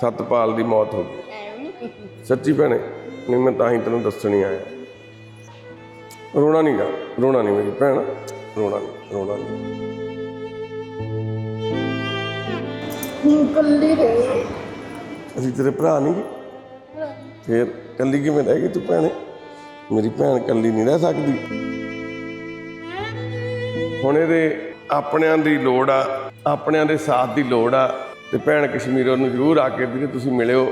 ਸਤਪਾਲ ਦੀ ਮੌਤ ਹੋ ਗਈ। ਸੱਚੀ ਭੈਣੇ ਨਹੀਂ ਮੈਂ ਤਾਂ ਹੀ ਤੈਨੂੰ ਦੱਸਣ ਹੀ ਆਇਆ। ਰੋਣਾ ਨਹੀਂ ਗਾ ਰੋਣਾ ਨਹੀਂ ਮੇਰੀ ਭੈਣ। ਰੋਣਾ ਨਹੀਂ ਰੋਣਾ ਨਹੀਂ ਕੱਲੀ ਰਹੀ। ਅਸੀਂ ਤੇਰੇ ਭਰਾ ਨਹੀਂ ਫੇਰ ਕੱਲੀ ਕਿਵੇਂ ਰਹਿ ਗਈ ਤੂੰ ਭੈਣੇ? ਮੇਰੀ ਭੈਣ ਕੱਲੀ ਨਹੀਂ ਰਹਿ ਸਕਦੀ। ਹੁਣ ਇਹਦੇ ਆਪਣਿਆਂ ਦੀ ਲੋੜ ਆ ਆਪਣਿਆਂ ਦੇ ਸਾਥ ਦੀ ਲੋੜ ਆ। ਤੇ ਭੈਣ ਕਸ਼ਮੀਰੋਂ ਨੂੰ ਜ਼ਰੂਰ ਆ ਕੇ ਵੀਰੇ ਤੁਸੀਂ ਮਿਲਿਓ।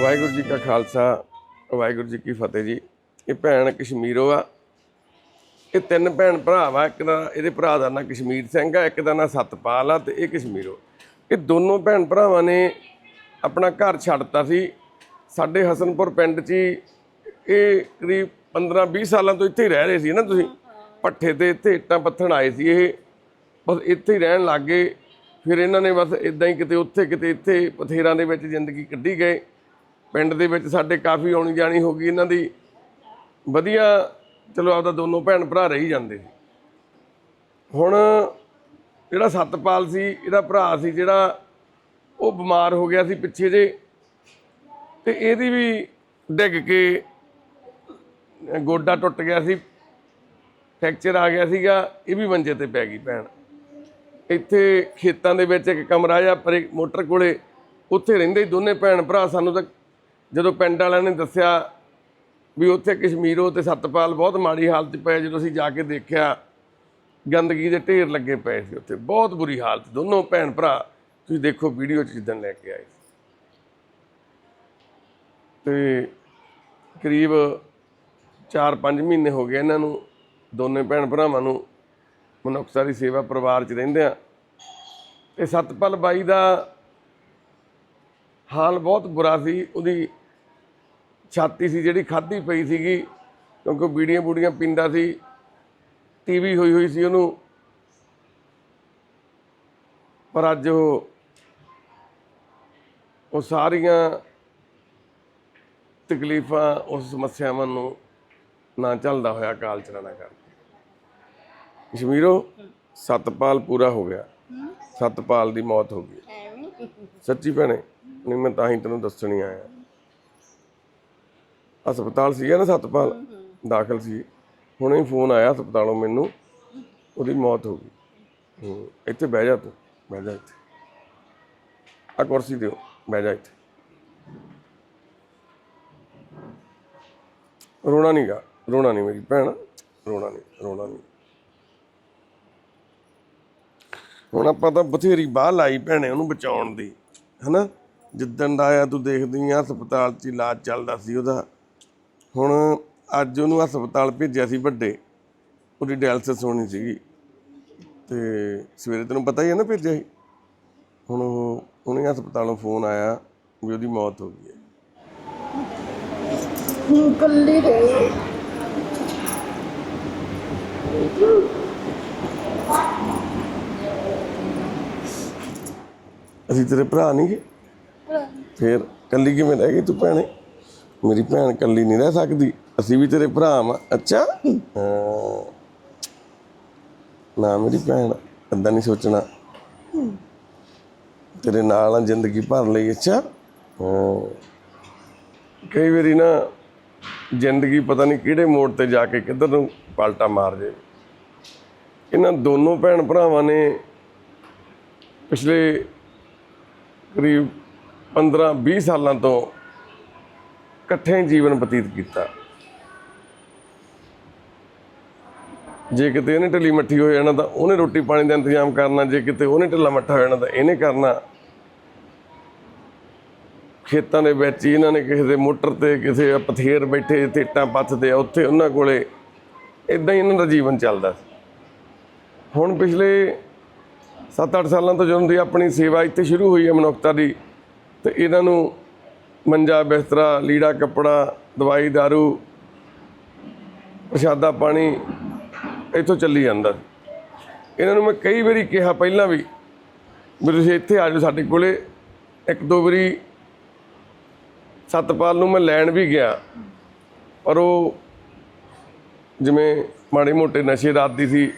ਵਾਹਿਗੁਰੂ ਜੀ ਕਾ ਖਾਲਸਾ, ਵਾਹਿਗੁਰੂ ਜੀ ਕੀ ਫਤਿਹ ਜੀ। ਇਹ ਭੈਣ ਕਸ਼ਮੀਰੋ ਆ। ਇਹ ਤਿੰਨ ਭੈਣ ਭਰਾ ਵਾ, ਇੱਕ ਦਾ ਇਹਦੇ ਭਰਾ ਦਾ ਨਾਂ ਕਸ਼ਮੀਰ ਸਿੰਘ ਆ, ਇੱਕ ਦਾ ਨਾਂ ਸਤਪਾਲ ਆ ਤੇ ਇਹ ਕਸ਼ਮੀਰੋ ਇਹ ਦੋਨੋਂ ਭੈਣ ਭਰਾਵਾਂ ਨੇ ਆਪਣਾ ਘਰ ਛੱਡਤਾ ਸੀ। ਸਾਡੇ ਹਸਨਪੁਰ ਪਿੰਡ 'ਚ ਹੀ ਇਹ ਕਰੀਬ 15 20 ਸਾਲਾਂ ਤੋਂ ਇੱਥੇ ਹੀ ਰਹਿ ਰਹੇ ਸੀ ਨਾ ਤੁਸੀਂ। ਪੱਠੇ ਤੇ ਇੱਥੇ ਇੱਟਾਂ ਪੱਥਣ ਆਏ ਸੀ ਇਹ। ਬਸ ਇੱਥੇ ਹੀ ਰਹਿਣ ਲੱਗ ਗਏ। ਫਿਰ ਇਹਨਾਂ ਨੇ ਬਸ ਇਦਾਂ ਹੀ ਕਿਤੇ ਉੱਥੇ, ਕਿਤੇ ਇੱਥੇ ਪਥੇਰਾਂ ਦੇ ਵਿੱਚ ਜ਼ਿੰਦਗੀ ਕੱਢੀ ਗਏ। ਪਿੰਡ ਦੇ ਵਿੱਚ ਸਾਡੇ ਕਾਫੀ ਆਉਣੀ ਜਾਣੀ ਹੋ ਗਈ। ਇਹਨਾਂ ਦੀ ਵਧੀਆ, ਚਲੋ ਆਪਦਾ ਦੋਨੋਂ ਭੈਣ ਭਰਾ ਰਹੀ ਜਾਂਦੇ ਹੁਣ ਜਿਹੜਾ ਸਤਪਾਲ ਸੀ, ਇਹਦਾ ਭਰਾ ਸੀ ਜਿਹੜਾ, ਉਹ ਬਿਮਾਰ ਹੋ ਗਿਆ ਸੀ ਪਿੱਛੇ ਜੇ। ਤੇ ਇਹਦੀ ਵੀ ਡਿੱਗ ਕੇ ਗੋਡਾ ਟੁੱਟ ਗਿਆ ਸੀ। ਫ੍ਰੈਕਚਰ ਆ ਗਿਆ ਸੀਗਾ, ਇਹ ਵੀ ਮੰਜੇ ਤੇ ਪੈ ਗਈ ਭੈਣ। ਇੱਥੇ ਖੇਤਾਂ ਦੇ ਵਿੱਚ ਇੱਕ ਕਮਰਾ ਜਾਂ ਪਰੇ ਮੋਟਰ ਕੋਲੇ ਉੱਥੇ ਰਹਿੰਦੇ ਸੀ ਦੋਨੇ ਭੈਣ ਭਰਾ। ਸਾਨੂੰ ਤਾਂ ਜਦੋਂ ਪਿੰਡ ਵਾਲਿਆਂ ਨੇ ਦੱਸਿਆ ਵੀ ਉੱਥੇ ਕਸ਼ਮੀਰੋ ਤੇ ਸਤਪਾਲ ਬਹੁਤ ਮਾੜੀ ਹਾਲਤ ਪਏ, ਜਦੋਂ ਅਸੀਂ ਜਾ ਕੇ ਦੇਖਿਆ, ਗੰਦਗੀ ਦੇ ਢੇਰ ਲੱਗੇ ਪਏ ਸੀ ਉੱਥੇ। ਬਹੁਤ ਬੁਰੀ ਹਾਲਤ। ਦੋਨੋਂ ਭੈਣ ਭਰਾ, ਤੁਸੀਂ ਦੇਖੋ ਵੀਡੀਓ 'ਚ ਜਿੱਦਣ ਲੈ ਕੇ ਆਏ ਤੇ ਕਰੀਬ 4-5 ਮਹੀਨੇ ਹੋ ਗਏ ਇਹਨਾਂ ਨੂੰ। ਦੋਨੇ ਭੈਣ ਭਰਾਵਾਂ ਨੂੰ ਮਨੁੱਖਤਾ ਦੀ ਸੇਵਾ ਪਰਿਵਾਰ 'ਚ ਰਹਿੰਦੇ ਆ। ਤੇ ਸਤਪਾਲ ਬਾਈ ਦਾ ਹਾਲ ਬਹੁਤ ਬੁਰਾ ਸੀ। ਉਹਦੀ ਛਾਤੀ ਸੀ ਜਿਹੜੀ ਖਾਧੀ ਪਈ ਸੀਗੀ, ਕਿਉਂਕਿ ਉਹ ਬੀੜੀਆਂ ਬੂੜੀਆਂ ਪੀਂਦਾ ਸੀ। ਟੀਵੀ ਹੋਈ ਹੋਈ ਸੀ ਉਹਨੂੰ। ਪਰ ਅੱਜ ਉਹ ਉਹ ਸਾਰੀਆਂ ਤਕਲੀਫਾਂ, ਉਸ ਸਮੱਸਿਆਵਾਂ ਨੂੰ ਨਾ ਚੱਲਦਾ ਹੋਇਆ ਕਾਲ ਚਲਾਣਾ ਕਰਕੇ ਕਸ਼ਮੀਰੋ ਸਤਪਾਲ ਪੂਰਾ ਹੋ ਗਿਆ। ਸਤਪਾਲ ਦੀ ਮੌਤ ਹੋ ਗਈ। ਸੱਚੀ ਭੈਣੇ ਨਹੀਂ ਮੈਂ ਤਾਂ ਹੀ ਤੈਨੂੰ ਦੱਸਣ ਆਇਆ। ਹਸਪਤਾਲ ਸੀਗਾ ਨਾ ਸਤਪਾਲ ਦਾਖਲ ਸੀ। ਹੁਣੇ ਹੀ ਫੋਨ ਆਇਆ ਹਸਪਤਾਲੋਂ ਮੈਨੂੰ ਉਹਦੀ ਮੌਤ ਹੋ ਗਈ। ਇੱਥੇ ਬਹਿ ਜਾ ਤੂੰ ਬਹਿ ਜਾ ਇੱਥੇ। ਆ ਕੁਰਸੀ ਦਿਓ ਬਹਿ ਜਾ ਇੱਥੇ। ਰੋਣਾ ਨਹੀਂ ਗਾ ਰੋਣਾ ਨਹੀਂ ਮੇਰੀ ਭੈਣ ਰੋਣਾ ਨਹੀਂ ਰੋਣਾ ਨਹੀਂ ਹੁਣ ਆਪਾਂ ਤਾਂ ਬਥੇਰੀ ਬਾਹ ਲਾਈ ਭੈਣੇ ਉਹਨੂੰ ਬਚਾਉਣ ਦੀ, ਹਨਾ? ਜਿੱਦਣ ਦਾ ਆਇਆ ਤੂੰ ਦੇਖਦੀ ਆ, ਹਸਪਤਾਲ 'ਚ ਇਲਾਜ ਚੱਲਦਾ ਸੀ ਉਹਦਾ। ਹੁਣ ਅੱਜ ਉਹਨੂੰ ਹਸਪਤਾਲ ਭੇਜਿਆ ਸੀ ਵੱਡੇ, ਉਹਦੀ ਡਾਇਲਸਿਸ ਹੋਣੀ ਸੀਗੀ। ਤੇ ਸਵੇਰੇ ਤੈਨੂੰ ਪਤਾ ਹੀ ਹੈ ਨਾ ਭੇਜਿਆ ਸੀ। ਹੁਣ ਉਹ, ਉਹਨੇ ਹਸਪਤਾਲੋਂ ਫੋਨ ਆਇਆ ਵੀ ਉਹਦੀ ਮੌਤ ਹੋ ਗਈ ਹੈ। ਕੱਲੀ ਰਹੀ। ਅਸੀਂ ਤੇਰੇ ਭਰਾ ਨਹੀਂ ਗੇ। ਫੇਰ ਕੱਲੀ ਕਿਵੇਂ ਰਹਿ ਗਈ ਤੂੰ ਭੈਣੇ? ਮੇਰੀ ਭੈਣ ਕੱਲੀ ਨਹੀਂ ਰਹਿ ਸਕਦੀ। ਅਸੀਂ ਵੀ ਤੇਰੇ ਭਰਾ ਵਾਂ। ਅੱਛਾ? ਹਾਂ। ਨਾ ਮੇਰੀ ਭੈਣ ਏਦਾਂ ਨਹੀਂ ਸੋਚਣਾ। ਤੇਰੇ ਨਾਲ ਆ ਜ਼ਿੰਦਗੀ ਭਰ ਲਈ ਅੱਛਾ? ਹਾਂ। ਕਈ ਵਾਰੀ ਨਾ ਜ਼ਿੰਦਗੀ ਪਤਾ ਨਹੀਂ ਕਿਹੜੇ ਮੋੜ ਤੇ ਜਾ ਕੇ ਕਿੱਧਰ ਨੂੰ ਪਲਟਾ ਮਾਰ ਜੇ। ਇਹਨਾਂ ਦੋਨੋਂ ਭੈਣ ਭਰਾਵਾਂ ਨੇ ਪਿਛਲੇ ਕਰੀਬ 15 20 ਸਾਲਾਂ ਤੋਂ ਇਕੱਠੇ ਜੀਵਨ ਬਤੀਤ ਕੀਤਾ। ਜੇ ਕਿਤੇ ਇਹਨੇ ਢਿੱਲੀ ਮੱਠੀ ਹੋ ਜਾਣਾ ਤਾਂ ਉਹਨੇ ਰੋਟੀ ਪਾਣੀ ਦਾ ਇੰਤਜ਼ਾਮ ਕਰਨਾ, ਜੇ ਕਿਤੇ ਉਹਨੇ ਢਿੱਲਾ ਮੱਠਾ ਹੋ ਜਾਣਾ ਤਾਂ ਇਹਨੇ ਕਰਨਾ। ਖੇਤਾਂ ਦੇ ਵਿੱਚ ਹੀ ਇਹਨਾਂ ਨੇ ਕਿਸੇ ਦੇ ਮੋਟਰ ਤੇ, ਕਿਸੇ ਪਥੇਰ ਬੈਠੇ ਜਿੱਥੇ ਇੱਟਾਂ ਪੱਥਦੇ ਆ ਉੱਥੇ ਉਹਨਾਂ ਕੋਲੇ ਇਦਾਂ ਹੀ ਇਹਨਾਂ ਦਾ ਜੀਵਨ ਚੱਲਦਾ ਹੁਣ ਪਿਛਲੇ 7-8 ਸਾਲਾਂ ਤੋਂ ਜਦੋਂ ਦੀ ਆਪਣੀ ਸੇਵਾ ਇੱਥੇ ਸ਼ੁਰੂ ਹੋਈ ਹੈ ਮਨੁੱਖਤਾ ਦੀ, ਤੇ ਇਹਨਾਂ ਨੂੰ ਮੰਜਾ, ਬਿਸਤਰਾ, ਲੀੜਾ, ਕੱਪੜਾ, ਦਵਾਈ दारू ਪ੍ਰਸ਼ਾਦਾ ਪਾਣੀ ਇੱਥੋਂ ਚੱਲੀ ਜਾਂਦਾ। ਇਹਨਾਂ ਨੂੰ ਮੈਂ ਕਈ ਵਾਰੀ ਕਿਹਾ ਪਹਿਲਾਂ ਵੀ ਵੀ ਤੁਸੀਂ ਇੱਥੇ ਆ ਜਾਓ ਸਾਡੇ ਕੋਲੇ। ਇੱਕ ਦੋ ਵਾਰੀ ਸਤਪਾਲ ਨੂੰ ਮੈਂ ਲੈਣ ਵੀ ਗਿਆ, ਪਰ ਉਹ ਜਿਵੇਂ ਮਾੜੇ ਮੋਟੇ ਨਸ਼ੇ ਦਾ ਦੀ ਸੀ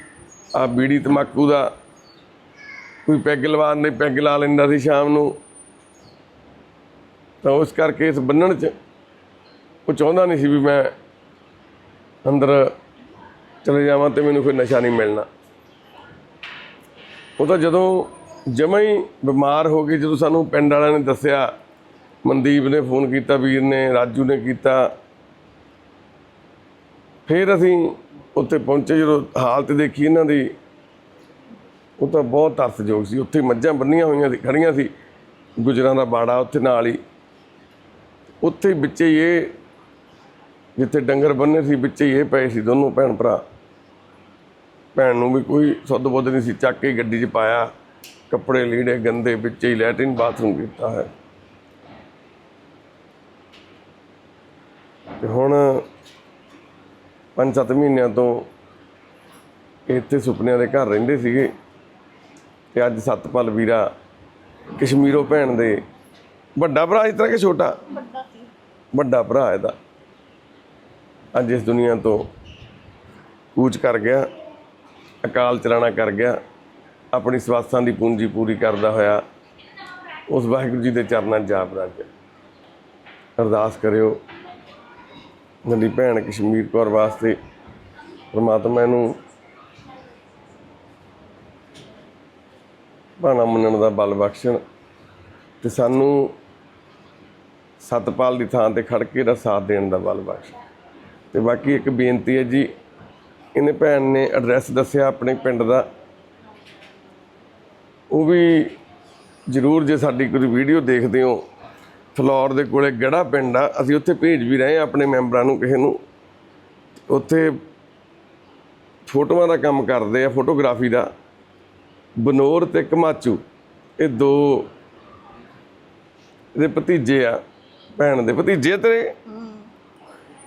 ਆ ਬੀੜੀ ਤਮਾਕੂ ਦਾ ਕੋਈ ਪੈਗ ਲਵਾਉਣ ਦੇ ਪੈਗ ਲਾ ਲੈਂਦਾ ਸੀ ਸ਼ਾਮ ਨੂੰ। ਤਾਂ ਉਸ ਕਰਕੇ ਇਸ ਬੰਨਣ 'ਚ ਉਹ ਚਾਹੁੰਦਾ ਨਹੀਂ ਸੀ ਵੀ ਮੈਂ ਅੰਦਰ ਚਲੇ ਜਾਵਾਂ ਤੇ ਮੈਨੂੰ ਕੋਈ ਨਸ਼ਾ ਨਹੀਂ ਮਿਲਣਾ। ਉਹ ਤਾਂ ਜਦੋਂ ਜਮਾਂ ਹੀ ਬਿਮਾਰ ਹੋ ਗਈ, ਜਦੋਂ ਸਾਨੂੰ ਪਿੰਡ ਵਾਲਿਆਂ ਨੇ ਦੱਸਿਆ, ਮਨਦੀਪ ਨੇ ਫੋਨ ਕੀਤਾ, ਵੀਰ ਨੇ, ਰਾਜੂ ਨੇ ਕੀਤਾ। ਫਿਰ ਅਸੀਂ ਉੱਥੇ ਪਹੁੰਚੇ, ਜਦੋਂ ਹਾਲਤ ਦੇਖੀ ਇਹਨਾਂ ਦੀ ਉਹ ਤਾਂ ਬਹੁਤ ਤਰਸਯੋਗ ਸੀ। ਉੱਥੇ ਮੱਝਾਂ ਬੰਨੀਆਂ ਹੋਈਆਂ ਸੀ ਖੜੀਆਂ ਸੀ। ਗੁਜਰਾਂ ਦਾ ਬਾੜਾ ਉੱਥੇ ਨਾਲ ਹੀ। ਉੱਥੇ ਵਿੱਚ ਹੀ ਇਹ, ਜਿੱਥੇ ਡੰਗਰ ਬੰਨੇ ਸੀ, ਵਿੱਚ ਹੀ ਇਹ ਪਏ ਸੀ ਦੋਨੋਂ ਭੈਣ ਭਰਾ। ਭੈਣ ਨੂੰ ਵੀ ਕੋਈ ਸੁੱਧ ਬੁੱਧ ਨਹੀਂ ਸੀ, ਚੱਕ ਕੇ ਗੱਡੀ 'ਚ ਪਾਇਆ। ਕੱਪੜੇ ਲੀੜੇ ਗੰਦੇ, ਵਿੱਚ ਹੀ ਲੈਟਰਿਨ ਬਾਥਰੂਮ ਕੀਤਾ ਹੈ ਤੇ ਹੁਣ ਪੰਜ ਸੱਤ ਮਹੀਨਿਆਂ ਤੋਂ ਇੱਥੇ ਸੁਪਨਿਆਂ ਦੇ ਘਰ ਰਹਿੰਦੇ ਸੀਗੇ। ਤੇ ਅੱਜ ਸਤਪਾਲ ਵੀਰਾ ਕਸ਼ਮੀਰੋਂ ਭੈਣ ਦੇ ਵੱਡਾ ਭਰਾ ਇਸ ਤਰ੍ਹਾਂ ਕਿ ਛੋਟਾ? ਵੱਡਾ ਸੀ। ਵੱਡਾ ਭਰਾ ਇਹਦਾ। ਅੱਜ ਇਸ ਦੁਨੀਆ ਤੋਂ ਕੂਚ ਕਰ ਗਿਆ ਅਕਾਲ ਚਲਾਣਾ ਕਰ ਗਿਆ ਆਪਣੀ ਸਵਾਸਾਂ ਦੀ ਪੂੰਜੀ ਪੂਰੀ ਕਰਦਾ ਹੋਇਆ ਉਸ ਵਾਹਿਗੁਰੂ ਜੀ ਦੇ ਚਰਨਾਂ 'ਚ ਜਾ ਬਰਾਜ ਅਰਦਾਸ ਕਰਿਓ ਮੇਰੀ ਭੈਣ ਕਸ਼ਮੀਰ ਕੌਰ ਵਾਸਤੇ ਪ੍ਰਮਾਤਮਾ ਇਹਨੂੰ ਭਾਣਾ ਮੰਨਣ ਦਾ ਬਲ ਬਖਸ਼ਣ ਤੇ ਸਾਨੂੰ ਸਤਪਾਲ ਦੀ ਥਾਂ ਤੇ ਖੜ ਕੇ ਦਾ ਸਾਥ ਦੇਣ ਦਾ ਬਲ ਬਖਸ਼। ਤੇ ਬਾਕੀ ਇੱਕ ਬੇਨਤੀ ਹੈ ਜੀ, ਇਹਨੇ ਭੈਣ ਨੇ ਐਡਰੈਸ ਦੱਸਿਆ ਆਪਣੇ ਪਿੰਡ ਦਾ। ਉਹ ਵੀ ਜਰੂਰ ਜੇ ਸਾਡੀ ਕੋਈ ਵੀਡੀਓ ਦੇਖਦੇ ਹੋ, ਫਲੋਰ ਦੇ ਕੋਲੇ ਗੜਾ ਪਿੰਡ ਆ, ਅਸੀਂ ਉੱਥੇ ਭੇਜ ਵੀ ਰਹੇ ਹਾਂ ਆਪਣੇ ਮੈਂਬਰਾਂ ਨੂੰ ਕਿਸੇ ਨੂੰ। ਉੱਥੇ ਫੋਟੋਆਂ ਦਾ ਕੰਮ ਕਰਦੇ ਆ, ਫੋਟੋਗ੍ਰਾਫੀ ਦਾ। ਬਨੋਰ ਤੇ ਕਮਾਚੂ ਇਹ ਦੋ ਇਹਦੇ ਭਤੀਜੇ ਆ, ਭੈਣ ਦੇ ਭਤੀਜੇ ਤੇਰੇ?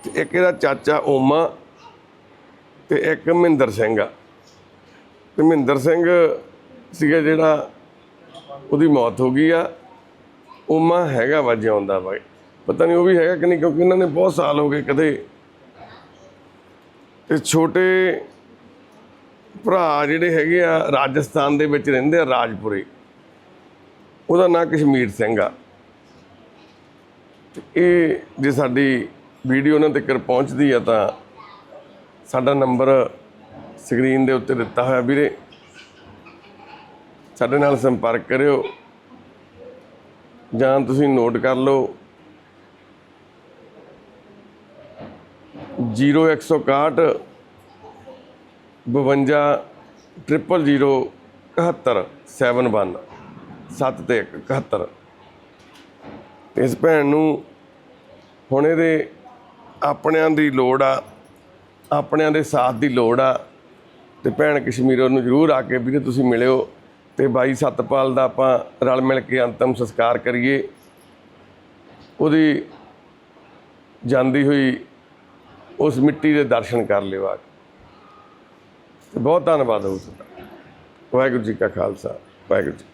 ਤੇ ਇੱਕ ਇਹਦਾ ਚਾਚਾ ਓਮਾ ਤੇ ਇੱਕ ਮਹਿੰਦਰ ਸਿੰਘ ਆ। ਤੇ ਮਹਿੰਦਰ ਸਿੰਘ ਸੀਗਾ ਜਿਹੜਾ ਉਹਦੀ ਮੌਤ ਹੋ ਗਈ ਆ। ਓਮਾ ਹੈਗਾ ਵਾ ਜਿਉਂਦਾ ਵਾ। ਪਤਾ ਨਹੀਂ ਉਹ ਵੀ ਹੈਗਾ ਕਿ ਨਹੀਂ ਕਿਉਂਕਿ ਇਹਨਾਂ ਨੇ ਬਹੁਤ ਸਾਲ ਹੋ ਗਏ ਕਦੇ। ਤੇ ਛੋਟੇ ਭਰਾ ਜਿਹੜੇ ਹੈਗੇ ਆ ਰਾਜਸਥਾਨ ਦੇ ਵਿੱਚ ਰਹਿੰਦੇ ਆ ਰਾਜਪੁਰੇ। ਉਹਦਾ ਨਾਂ ਕਸ਼ਮੀਰ ਸਿੰਘ ਆ। ਇਹ ਜੇ ਸਾਡੀ ਵੀਡੀਓ ਉਹਨਾਂ ਤੱਕ ਪਹੁੰਚਦੀ ਆ ਤਾਂ ਸਾਡਾ ਨੰਬਰ ਸਕਰੀਨ ਦੇ ਉੱਤੇ ਦਿੱਤਾ ਹੋਇਆ ਵੀਰੇ। ਸਾਡੇ ਨਾਲ ਸੰਪਰਕ ਕਰਿਓ। ਜਾਂ ਤੁਸੀਂ ਨੋਟ ਕਰ ਲਓ। 0161 52 ਟ੍ਰਿਪਲ 0 71 71 7 ਤੇ 71 ਇਸ ਭੈਣ ਨੂੰ ਹੁਣ ਇਹਦੇ ਆਪਣਿਆਂ ਦੀ ਲੋੜ ਆ, ਆਪਣਿਆਂ ਦੇ ਸਾਥ ਦੀ ਲੋੜ ਆ। ਤੇ ਭੈਣ ਕਸ਼ਮੀਰੋਂ ਨੂੰ ਜ਼ਰੂਰ ਆ ਕੇ ਵੀਰੇ ਤੁਸੀਂ ਮਿਲਿਓ ਤੇ ਬਾਈ ਸਤਪਾਲ ਦਾ ਆਪਾਂ ਰਲ ਮਿਲ ਕੇ ਅੰਤਮ ਸੰਸਕਾਰ ਕਰੀਏ। ਉਹਦੀ ਜਾਂਦੀ ਹੋਈ ਉਸ ਮਿੱਟੀ ਦੇ ਦਰਸ਼ਨ ਕਰ ਲਿਓ ਆ ਕੇ। ਬਹੁਤ ਧੰਨਵਾਦ ਹੋ ਤੁਹਾਡਾ ਵਾਹਿਗੁਰੂ ਜੀ ਕਾ ਖਾਲਸਾ ਵਾਹਿਗੁਰੂ ਜੀ